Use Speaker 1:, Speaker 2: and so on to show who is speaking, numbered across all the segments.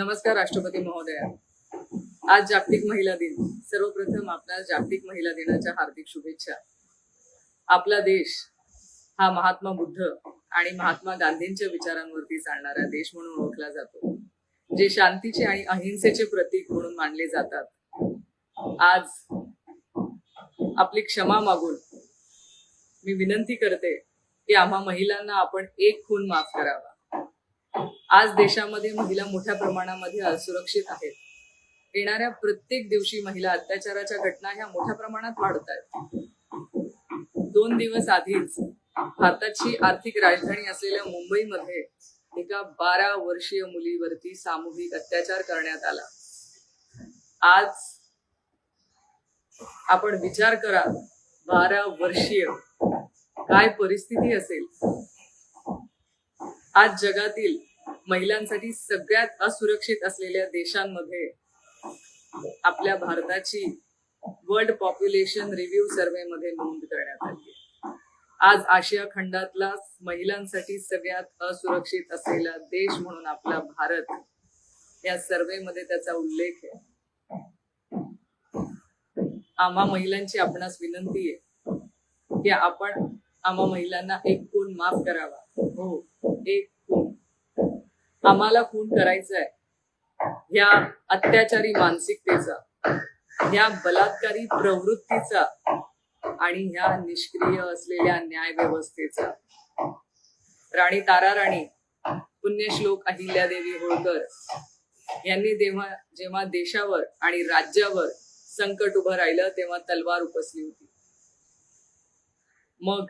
Speaker 1: नमस्कार राष्ट्रपती महोदया. आज जागतिक महिला दिन. सर्वप्रथम आपल्या जागतिक महिला दिनाच्या हार्दिक शुभेच्छा. आपला देश हा महात्मा बुद्ध आणि महात्मा गांधींच्या विचारांवरती चालणारा देश म्हणून ओळखला जातो. जे शांतीचे आणि अहिंसेचे प्रतीक म्हणून मानले जातात. आज आपली क्षमा मागून मी विनंती करते की आम्हा महिलांना आपण एक खून माफ करावा. आज देशामध्ये महिला मोठ्या प्रमाणामध्ये असुरक्षित आहेत. येणाऱ्या प्रत्येक दिवशी महिला अत्याचाराच्या घटना ह्या मोठ्या प्रमाणात वाढत आहेत दोन दिवस आधीच भारताची आर्थिक राजधानी असलेल्या मुंबईमध्ये एका बारा वर्षीय मुलीवरती सामूहिक अत्याचार करण्यात आला. आज आपण विचार करा बारा वर्षीय काय परिस्थिती असेल? आज जगातील महिलांसाठी सगळ्यात असुरक्षित असलेल्या देशांमध्ये आपल्या भारताची वर्ल्ड पॉप्युलेशन रिव्ह्यू सर्वे मध्ये नोंद करण्यात आली आज आशिया खंडातला महिलांसाठी सगळ्यात असुरक्षित असलेला देश म्हणून आपला भारत या सर्वे मध्ये त्याचा उल्लेख आहे. आम्हा महिलांची आपणास विनंती आहे की आपण आम्हा महिलांना एक कोण माफ करावा. हो एक आम्हाला खून करायचा आहे ह्या अत्याचारी मानसिकतेचा ह्या बलात्कारी प्रवृत्तीचा आणि ह्या निष्क्रिय असलेल्या न्याय व्यवस्थेचा. राणी तारा राणी पुण्यश्लोक अहिल्यादेवी होळकर यांनी तेव्हा जेव्हा देशावर आणि राज्यावर संकट उभं राहिलं तेव्हा तलवार उपसली होती. मग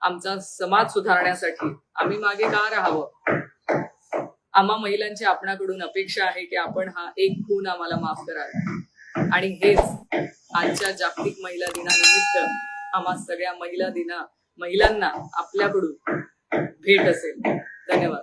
Speaker 1: आमचा समाज सुधारण्यासाठी आम्ही मागे का राहावं? आम्हा महिलांची आपणाकडून अपेक्षा आहे की आपण हा एक खून आम्हाला माफ कराल. आणि हेच आजच्या जागतिक महिला दिनानिमित्त आम्हा सगळ्या महिला दिना महिलांना आपल्याकडून भेट असेल. धन्यवाद.